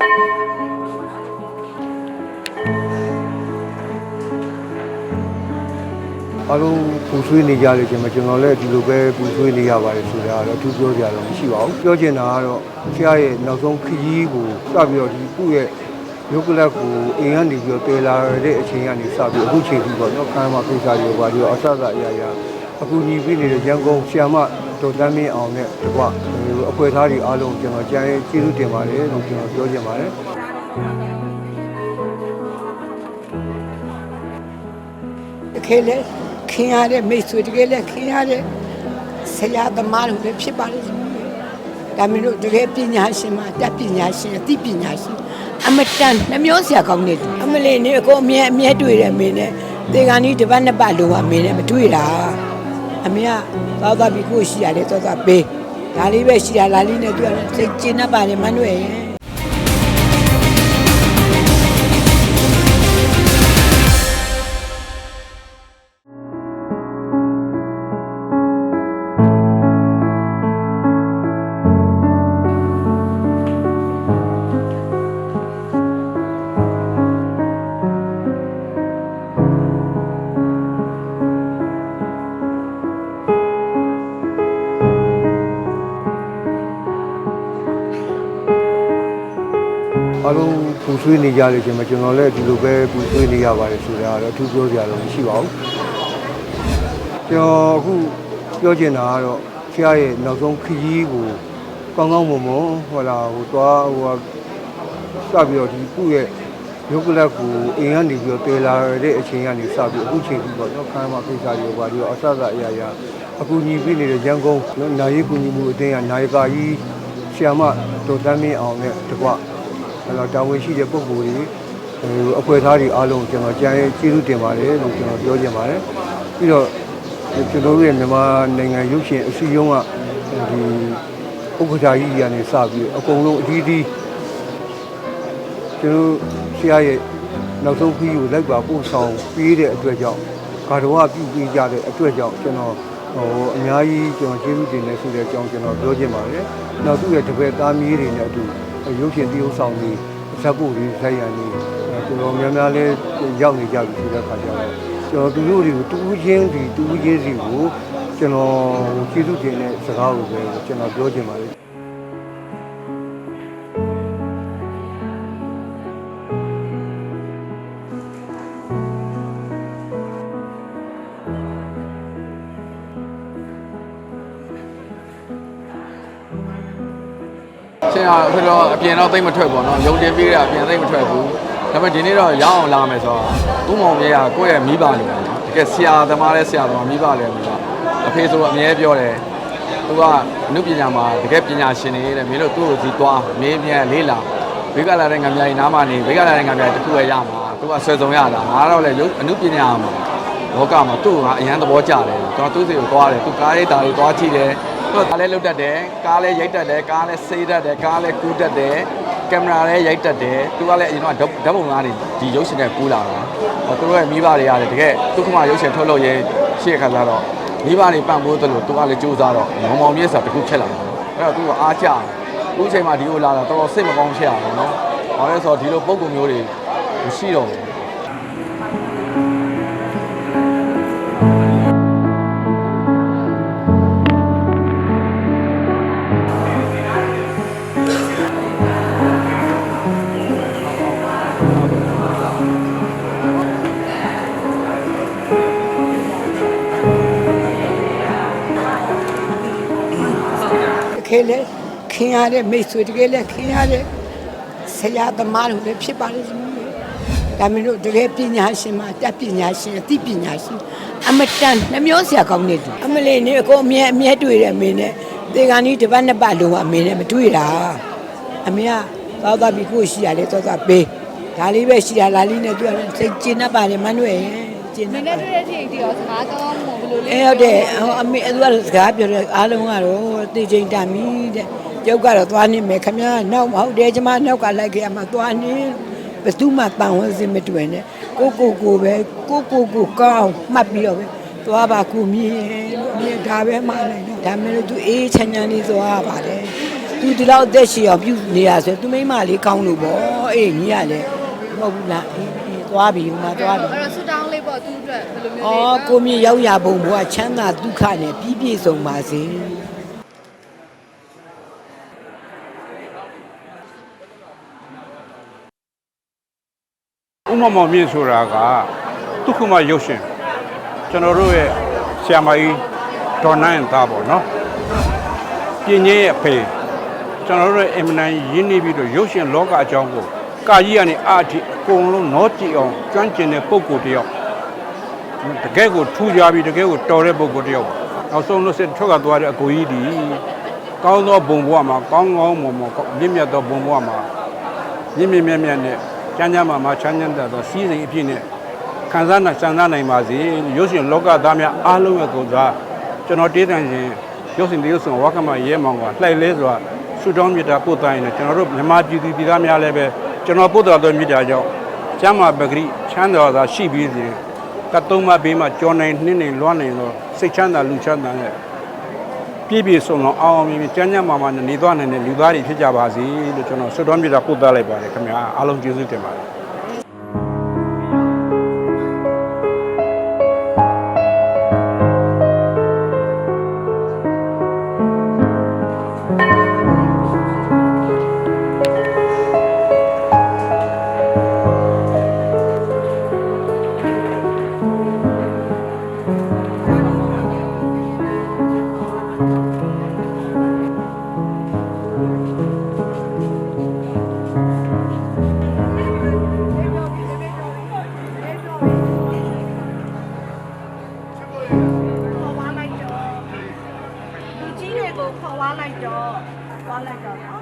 အားလုံးပူဆွေးနေကြလေကျွန်တော်ကျွန်တော်လည်းဒီလိုပဲပူဆွေးနေရပါတယ်ဆိုတာကတော့အထူးပြောကြတော့မရှိပါဘူးပြောချင်တာကတော့ဖခင်ရဲ့နောက်ဆုံးခရီးကိုစပြီးတော့ဒီသူ့ရဲ့ယုတ်ကလပ်ကိုအိမ်ကနေပြီးတော့တည်လာတဲ့အချိန်ကနေစပြီးအခုချိန်ထိပေါ့နော်ခမ်းမပိစာရောပါရောအဆအဆအရာရာအခုညီပြီးနေတဲ့ရန်ကုန်ဆီယမ တော်တမ်းမင်းအောင်နဲ့တကွအဖွဲသားတွေအားလုံးကျွန်တော်ကြံကျေးဇူးတင်ပါတယ်လို့ကျွန်တော်ပြောချင်ပါတယ်တကယ်လဲခင်ရတဲ့မိတ်ဆွေတကယ်လဲခင်ရတဲ့ဆရာသမားတို့လည်းဖြစ်ပါလိမ့်မယ်။ဒါမျိုးတကယ်ပညာရှင်မှာတက်ပညာရှင်အသိပညာရှင်အမတန်နှမျိုးဆရာကောင်းနေတယ်အမလေးနေကိုအမြဲအမြဲတွေ့တယ်မင်းနဲ့တေကန်ကြီးတပတ်နှစ်ပတ်လုံးကမင်းနဲ့မတွေ့တာ အမေကသွားသွားပြီးကိုရှိရတယ်သွားသွားပေးဒါလေးပဲရှိတာလာလေးနဲ့တွေ့ရတယ်စိတ်ကျဉ်းတတ်ပါတယ်မနှွေရဲ့ အားလုံးပူဆွေးနေကြလေကျွန်တော်ကျွန်တော်လည်းဒီလိုပဲပူဆွေးနေရပါတယ်ဆိုတာကတော့အထူးပြောကြတော့မရှိပါဘူးကျွန်တော်အခုပြောချင်တာကတော့ဖခင်ရဲ့နောက်ဆုံးခရီးကိုကောင်းကောင်းမွန်မွန်ဟောလာဟိုသွားဟိုစပြီးတော့ဒီသူ့ရဲ့ယုတ်ကလပ်ကိုအိမ်ကနေပြီးတော့တည်လာတဲ့အချိန်ကနေစပြီးအခုချိန်ထိပေါ့နော်ခမ်းမပိစာရောပါရောအဆအဆအရာရာအခုညီပြီးနေတဲ့ရန်ကုန်နော်နာရီကူညီမှုအသင်းကနိုင်ကာကြီးဆီယမတော်တမ်းမင်းအောင်နဲ့တကွ အဲ့တော့တာဝန်ရှိတဲ့ပုံကိုယ်တွေဟိုအဖွဲ့သားတွေအားလုံးကျွန်တော်ကြံကျေးဇူးတင်ပါတယ်လို့ကျွန်တော်ပြောချင်ပါတယ်ပြီးတော့ကျွန်တော်တို့ရဲ့မြန်မာနိုင်ငံရုပ်ရှင်အစည်းအရုံးကဒီဥက္ကဋ္ဌကြီးကြီးကနေစပြီးအကုန်လုံးအသီးသီးကျွန်တော်ဆရာရဲ့နောက်ဆုံးခီးကိုလိုက်ပါပို့ဆောင်ပေးတဲ့အတွက်ကြောင့်ဂါတော်ကပြုပေးကြတဲ့အတွက်ကြောင့်ကျွန်တော်ဟိုအများကြီးကျွန်တော်ကျေးဇူးတင်နေဆိုတဲ့အကြောင်းကျွန်တော်ပြောချင်ပါတယ်။နောက်သူ့ရဲ့တပည့်သားမီးတွေနဲ့အတူ ရုပ်ရှင်တရုပ်ဆောင်တွေဇက်ဖို့တွေဇက်ရံတွေကျွန်တော်များများလေးရောက်နေကြပြီဆိုတဲ့ခါကျတော့ကျွန်တော်သူတို့တွေကိုတူးချင်းစီတူးချင်းစီကိုကျွန်တော်ကျေးဇူးတင်တဲ့စကားကိုပဲကျွန်တော်ပြောချင်ပါတယ် ရှင်းအောင်ဆိုတော့အပြင်တော့သိမ့်မထွက်ပေါ့နော်ရုံတင်ပြီးတာအပြင်သိမ့်မထွက်ဘူးဒါပေမဲ့ဒီနေ့တော့ရအောင်လာမယ်ဆိုတော့ဥမောင်မြဲကကိုယ့်ရဲ့မိဘတွေပေါ့နော်တကယ်ဆရာသမားလဲဆရာသမားမိဘလည်းမိဘအဖေဆိုတော့အမြဲပြောတယ်သူကအမှုပညာမှာတကယ်ပညာရှင်နေတယ်မင်းတို့သူ့ကိုစီသွားမင်းမြန်လေးလာဘေးကလာတဲ့ငံမြိုင်နားမှာနေဘေးကလာတဲ့ငံမြိုင်တစ်ခုပဲရမှာသူကဆွဲဆောင်ရတာငါတော့လေရုပ်အမှုပညာမှာလောကမှာသူ့ကအရန်သဘောကျတယ်ကျွန်တော်သူ့စီကိုသွားတယ်သူကားလေးတာလေးသွားကြည့်တယ်သူ ကကားလေးလုတ်တတ်တယ်ကားလေးရိုက်တတ်တယ်ကားလေးဆေးတတ်တယ်ကားလေးကူးတတ်တယ်ကင်မရာလေးရိုက်တတ်တယ်သူကလည်းအရင်ကဓာတ်ပုံသားတွေဒီရုပ်ရှင်နဲ့ကူးလာတာဟောသူတို့ရဲ့မိဘတွေရတယ်တကယ်ဒုက္ခမရုပ်ရှင်ထုတ်လို့ရဲရှေ့ခါကျတော့မိဘတွေပံ့ပိုးသလိုသူကလည်းစူးစမ်းတော့မောင်မောင်မြင့်စာတစ်ခုချက်လာတယ်အဲ့တော့သူကအားကြတယ်အခုအချိန်မှာဒီလိုလာတာတော်တော်စိတ်မကောင်းဖြစ်ရတယ်နော်ဘာလဲဆိုတော့ဒီလိုပုံကုမျိုးတွေမရှိတော့ဘူး တကယ်လဲခင်ရတဲ့မိတ်ဆွေတကယ်လဲခင်ရတဲ့ဆရာသမားတို့လည်းဖြစ်ပါလိမ့်မယ်။ဒါမျိုးတကယ်ပညာရှင်မှာတက်ပညာရှင်အသိပညာရှင်အမတန်နှမျိုးဆရာကောင်းနေတယ်အမလေးနေကိုအမြဲအမြဲတွေ့တယ်မင်းနဲ့တေကန်ကြီးတပတ်နှစ်ပတ်လုံးကမင်းနဲ့မတွေ့တာအမေကသွားသွားပြီးကိုရှိရတယ်သွားသွားပေးဒါလေးပဲရှိတာလာလေးနဲ့တွေ့ရတယ်စိတ်ကျဉ်းတတ်ပါတယ်မနှွေရဲ့ ကျဉ်းတနတ်ည်းပါနတည်းယ်တွေ့တဲ့အချိန်ဒီရောစကားကောင်းမဘလို့လဲအဲဟုတ်တယ်ဟိုအမေအဲ့ဒါကစကားပြောတယ်အားလုံးကတော့တေချိန်တမ်းပြီတဲ့ကျုပ်ကတော့သွားနေမယ်ခမရနောက်မဟုတ်တယ်ကျမနောက်ကလိုက်ခဲ့မှသွားနေဘယ်သူမှတန်ဝဲစင်မတွေ့နဲ့ကိုကိုကိုပဲကိုကိုကိုကောင်းမှတ်ပြီးတော့ပဲသွားပါကူမြည်လို့အမေဒါပဲမှလိုက်တာဒါမဲ့လို့သူအေးချမ်းချမ်းလေးသွားပါတယ်သူဒီလောက်အသက်ရှည်အောင်ပြုနေရဆိုသူမိမလေးကောင်းလို့ပေါ့အေးညီရလေမဟုတ်ဘူးလားအေးအေးသွားပြီဟိုမှာသွားပြီ အဲ့တော့ဆူတောင်း လေးပေါ့သူ့အတွက်ဘယ်လိုမျိုးအော်ကိုမြေရောက်ရဘုံဘွားချမ်းသာဒုက္ခနဲ့ပြည့်ပြည့်စုံပါစေဥမမောင်မြင့်ဆိုတာကဒုက္ခမရုပ်ရှင်ကျွန်တော်တို့ရဲ့ဆရာမကြီးဒေါ်နိုင်သားပေါ့နော်ပြင်းကြီးရဲ့အဖေကျွန်တော်တို့ရဲ့အင်မတန်ရင်းနှီးပြီးတော့ရုပ်ရှင်လောကအကြောင်းကိုကာကြီးကနေအာအထိအကုန်လုံးနောကြည့်အောင်ကျွမ်းကျင်တဲ့ပုံကိုယ်တစ်ယောက် တကယ်ကိုထူးခြားပြီးတကယ်ကိုတော်တဲ့ပုံကိုယ်တစ်ယောက်ပါနောက်ဆုံးလို့ဆက်ထွက်ကသွားတဲ့အကိုကြီးဒီကောင်းသောဘုံဘဝမှာကောင်းကောင်းမွန်မွန်မြင့်မြတ်သောဘုံဘဝမှာမြင့်မြင့်မြတ်မြတ်နဲ့ကျမ်းကျမ်းမာမာချမ်းချမ်းသာသာစီးစိမ်အပြည့်နဲ့ခံစားနိုင်စံစားနိုင်ပါစေရုပ်ရှင်လောကသားများအားလုံးရဲ့ကိုယ်စားကျွန်တော်တေးတန်ရှင်ရုပ်ရှင်တေးဆောင်ဝါကမရဲမောင်ကလှိုက်လဲစွာဆူတောင်းမြတ်တာပို့တိုင်းနဲ့ကျွန်တော်တို့မြန်မာပြည်သူပြည်သားများလည်းပဲကျွန်တော်ပို့တော်တော်မြတ်တာကြောင့်ကျမ်းမာပဂရိချမ်းသာသာရှိပြီးစီ ကတ်သုံးမဘေးမှာကြောနိုင်နှင်းနေလွှမ်းနေတော့စိတ်ချမ်းသာလူချမ်းသာနဲ့ပြည့်ပြည့်စုံလုံးအောင်အောင်မြင်မြင်ကျမ်းကျမ်းမာမာနဲ့နေသွားနိုင်တဲ့လူသားတွေဖြစ်ကြပါစေလို့ကျွန်တော်ဆုတောင်းမြတ်တာပို့သလိုက်ပါတယ်ခင်ဗျာအားလုံးကျေးဇူးတင်ပါတယ် เพ辣椒ะ辣椒